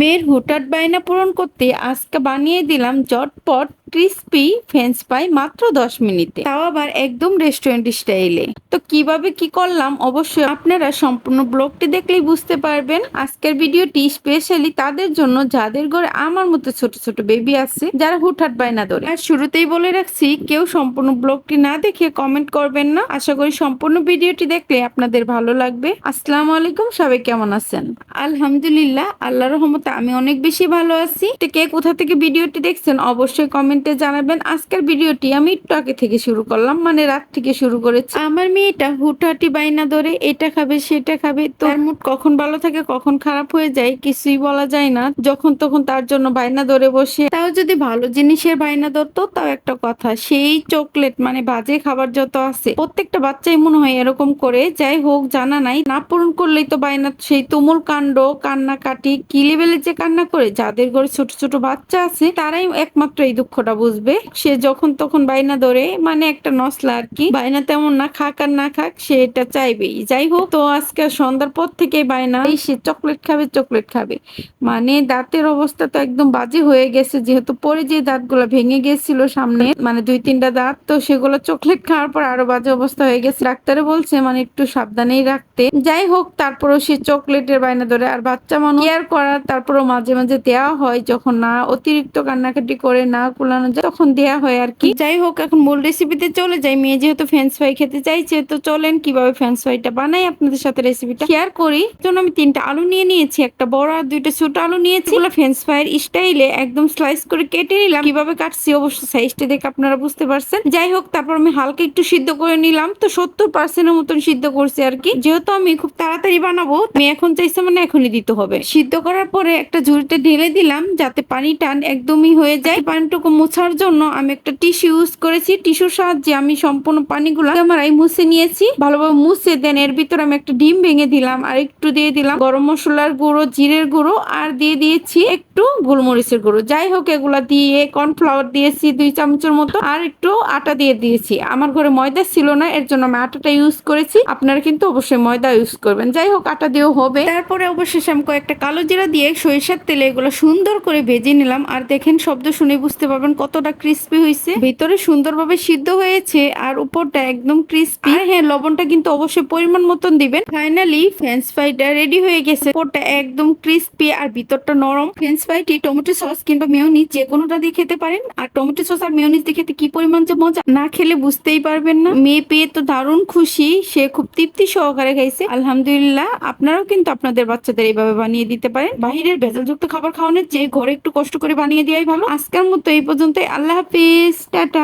মেয়ের হুটাট বায়না পূরণ করতে আজকে বানিয়ে দিলাম জটপট ক্রিস্পি ফ্রেঞ্চ ফ্রাই মাত্র দশ মিনিটে। তাও আবার একদম রেস্টুরেন্ট স্টাইলে তো কীভাবে কি করলাম? অবশ্যই আপনারা সম্পূর্ণ ব্লগটি দেখলেই বুঝতে পারবেন। আজকের ভিডিওটি স্পেশালি তাদের জন্য, যাদের ঘরে আমার মতো ছোট ছোট বেবি আছে, যারা হুটহাট বায়না ধরে। আর শুরুতেই বলে রাখছি, কেউ সম্পূর্ণ ব্লগটি না দেখে কমেন্ট করবেন না। আশা করি সম্পূর্ণ ভিডিওটি দেখলে আপনাদের ভালো লাগবে। আসসালামু আলাইকুম, সবাই কেমন আছেন? আলহামদুলিল্লাহ আল্লাহ রহমতে আমি অনেক বেশি ভালো আছি। তো কে কোথা থেকে ভিডিওটি দেখছেন অবশ্যই কমেন্টে জানাবেন। আজকের ভিডিওটি আমি একটু আগে থেকে শুরু করলাম মানে রাত থেকে শুরু করেছি। আমার মেয়েটা হুটহাটি বাইনা ধরে, এটা খাবে, সেটা খাবে। তার মুড কখন ভালো থাকে, কখন খারাপ হয়ে যায়, কিছুই বলা যায় না। যখন তখন তার জন্য বায়না ধরে বসে। তাও যদি ভালো জিনিসের বায়না ধরতো, তাও একটা কথা, সেই চকলেট মানে বাজে খাবার যত আছে, প্রত্যেকটা বাচ্চাই মনে হয় এরকম করে। যাই হোক, জানা নাই। না পূরণ করলেই তো বায়না, সেই তুমুল কাণ্ড কান্না কাটি কি লেভেলের যে কান্না করে, যাদের ঘরে ছোট ছোট বাচ্চা আছে, তারাই একমাত্র এই দুঃখটা বুঝবে। সে যখন তখন বায়না ধরে মানে একটা নসলা আর কি, বায়না তেমন না খাক আর না খাক, সে এটা চাইবেই। যাই হোক, তো আজকে সন্ধ্যার পর থেকে বায়না, এই সে চকলেট খাবে চকলেট খাবে। মানে দাঁতের অবস্থা তো একদম বাজে হয়ে গেছে, যেহেতু পরে যে দাঁতগুলো ভেঙে গেছিল সামনে মানে দুই তিনটা দাঁত, তো সেগুলো চকলেট খাওয়ার পর আরও বাজে অবস্থা হয়ে গেছে। ডাক্তারে বলছে মানে একটু সাবধানেই রাখতে যাই হোক, তারপরও সে চকলেটের বায়না ধরে আর বাচ্চা মানুষ কেয়ার করার তারপরও মাঝে মাঝে দেওয়া হয়। যখন না অতিরিক্ত কান্নাকাটি করে, না কুলানো যায়, তখন দেওয়া হয় আর কি। যাই হোক, এখন মূল রেসিপিতে চলে যাই। মেয়ে যেহেতু ফ্রেঞ্চ ফ্রাই খেতে চাইছে, তো চলেন কীভাবে ফ্রেঞ্চ ফ্রাইটা বানাই আপনাদের সাথে রেসিপিটা শেয়ার করি। জন্য আমি তিনটা আলু নিয়ে নিয়েছি, একটা বড় আর দুইটা ছোট আলু নিয়েছি। ওগুলো ফ্রেঞ্চ ফ্রাইয়ের স্টাইলে একদম স্লাইস করে কেটে নিলাম। কীভাবে কাটছি অবশ্য সাইজটা দেখে আপনারা বুঝতে পারছেন। যাই হোক, তারপর আমি হালকা একটু সিদ্ধ করে নিলাম। তো সত্তর পার্সেন্টের মতন সিদ্ধ করছি আর কি। যেহেতু আমি খুব তাড়াতাড়ি বানাবো। আমি এখন চাইছি মানে এখনই দিতে হবে। সিদ্ধ করার পরে একটা ঝুড়িতে ঢেলে দিলাম যাতে পানি টান একদমই হয়ে যায়। পানিটুকু মোছার জন্য আমি একটা টিস্যু ইউজ করেছি। টিস্যুর সাহায্যে আমি সম্পূর্ণ পানিগুলো ক্যামেরায় মুছে নিয়েছি। ভালোভাবে মুছে দেন এর ভিতরে আমি একটা ডিম ভেঙে দিলাম। আর একটু দিয়ে দিলাম গরম মশলার গুঁড়ো, জিরের গুঁড়ো, আর দিয়ে দিয়েছি একটু গোলমরিচের গুঁড়ো। যাই হোক, এগুলা দিয়ে কর্নফ্লাওয়ার দিয়েছি দুই চামচের মতো, আর একটু আটা দিয়ে দিয়েছি। আমার ঘরে ময়দা ছিল না, এর জন্য আমি আটাটা ইউজ করেছি। আপনারা কিন্তু অবশ্যই ময়দা ইউজ করবেন। যাই হোক, আটা দিয়েও হবে। তারপরে অবশেষে আমি কয়েকটা কালো জিরা দিয়ে সরিষার তেলে এগুলো সুন্দর করে ভেজে নিলাম। আর দেখেন, শব্দ শুনে বুঝতে পারবেন কতটা ক্রিস্পি হয়েছে। ভিতরে সুন্দরভাবে সিদ্ধ হয়েছে, আর উপরটা একদম ক্রিস্পি হ্যাঁ লবণটা কিন্তু অবশ্যই পরিমাণ মতন দিবেন। ফাইনালি ফ্রেঞ্চ ফ্রাইটা রেডি হয়ে গেছে। উপরটা একদম ক্রিস্পি আর ভিতরটা নরম। ফ্রেঞ্চ ফ্রাইটি টমেটো সস কিংবা মেয়নিজ যে কোনোটা দিয়ে খেতে পারেন। আর টমেটো সস আর মেয়নিজ দিয়ে খেতে কি পরিমাণ যে মজা, না খেলে বুঝতেই পারবেন না। মেয়ে পেয়ে তো দারুণ খুশি, সে খুব তৃপ্তি সহকারে খাইছে। আলহামদুলিল্লাহ, আপনারাও কিন্তু আপনাদের বাচ্চাদের এইভাবে বানিয়ে দিতে পারেন। বাহিরের ভেজালযুক্ত খাবার খাওয়ানোর যে ঘরে একটু কষ্ট করে বানিয়ে দেওয়াই ভালো। আজকের মতো এই পর্যন্ত আল্লাহ হাফিজ। টাটা।